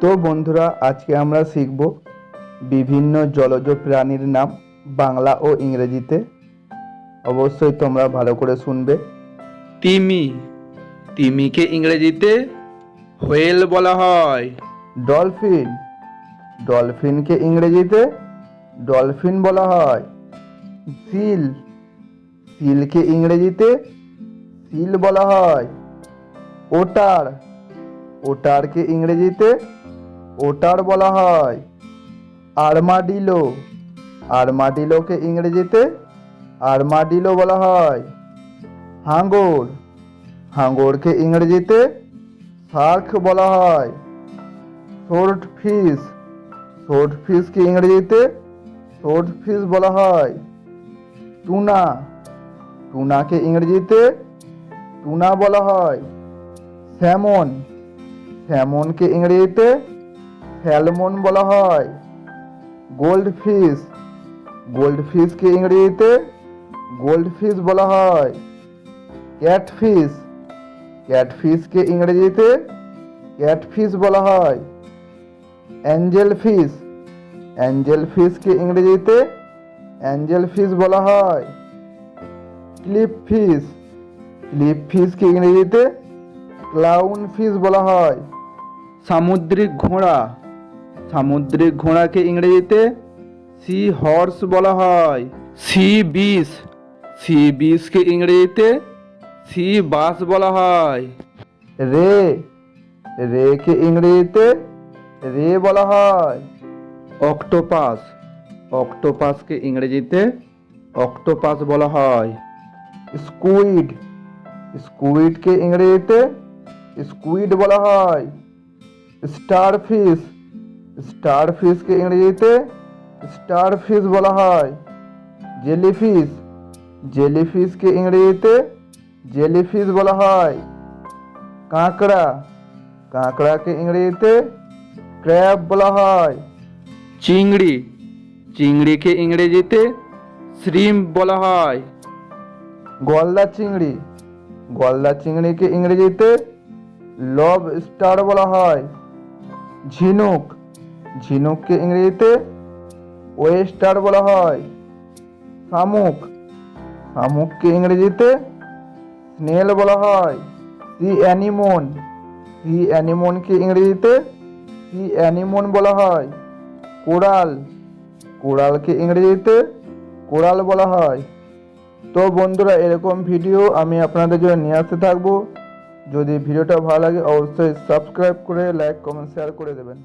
তো বন্ধুরা আজকে আমরা শিখব বিভিন্ন জলজ প্রাণীর নাম বাংলা ও ইংরেজিতে। অবশ্যই তোমরা ভালো করে শুনবে। তিমি। তিমিকে ইংরেজিতে হোয়েল বলা হয়। ডলফিন। ডলফিনকে ইংরেজিতে ডলফিন বলা হয়। সিল। সিলকে ইংরেজিতে সিল বলা হয়। ওটার। ওটারকে ইংরেজিতে ওটার বলা হয় আরমাডিলো। আরমাডিলোকে ইংরেজিতে আরমাডিলো বলা হয় হাঙ্গর। হাঙ্গরকে ইংরেজিতে শার্ক বলা হয় শর্ট ফিশ শর্ট ফিশকে ইংরেজিতে শর্ট ফিশ বলা হয় টুনা। টুনাকে ইংরেজিতে টুনা বলা হয় স্যামন। স্যামনকে ইংরেজিতে স্যালমন বলা হয়। গোল্ড ফিশ গোল্ড ফিশকে ইংরেজিতে গোল্ড ফিশ বলা হয়। ক্যাটফিশ। ক্যাটফিশকে ইংরেজিতে ক্যাটফিশ বলা হয়। অ্যাঞ্জেল ফিশ অ্যাঞ্জেল ফিশকে ইংরেজিতে অ্যাঞ্জেল ফিশ বলা হয়। ক্লিপ ফিশ ক্লিপ ফিশকে ইংরেজিতে ক্লাউন ফিশ বলা হয়। সামুদ্রিক ঘোড়া। সামুদ্রিক ঘোড়াকে ইংরেজিতে সি হর্স বলা হয়। সি বিষ সি বিষকে ইংরেজিতে সি বাস বলা হয়। রে রেকে ইংরেজিতে রে বলা হয়। অক্টোপাস অক্টোপাসকে ইংরেজিতে অক্টোপাস বলা হয়। স্কুইড স্কুইডকে ইংরেজিতে স্কুইড বলা হয়। স্টার ফিশ স্টার ফিশকে ইংরেজিতে স্টার ফিশ বলা হয়। জেলিফিশ। জেলিফিশকে ইংরেজিতে জেলিফিশ বলা হয়। কাঁকড়া। কাঁকড়াকে ইংরেজিতে ক্র্যাব বলা হয়। চিংড়ি। চিংড়িকে ইংরেজিতে শ্রিম বলা হয়। গলদা চিংড়ি। গলদা চিংড়িকে ইংরেজিতে লব স্টার বলা হয়। ঝিনুক। ঝিনুককে ইংরেজিতে ওয়েস্টার বলা হয়। শামুক। শামুককে ইংরেজিতে স্নেল বলা হয়। C anemone. সি অ্যানিমনকে ইংরেজিতে সি অ্যানিমন বলা হয়। কোরাল। কোরালকে ইংরেজিতে কোরাল বলা হয়। তো বন্ধুরা, এরকম ভিডিও আমি আপনাদের জন্য নিয়ে আসতে থাকব। যদি ভিডিওটা ভালো লাগে, অবশ্যই সাবস্ক্রাইব করে, লাইক, কমেন্ট, শেয়ার করে দেবেন।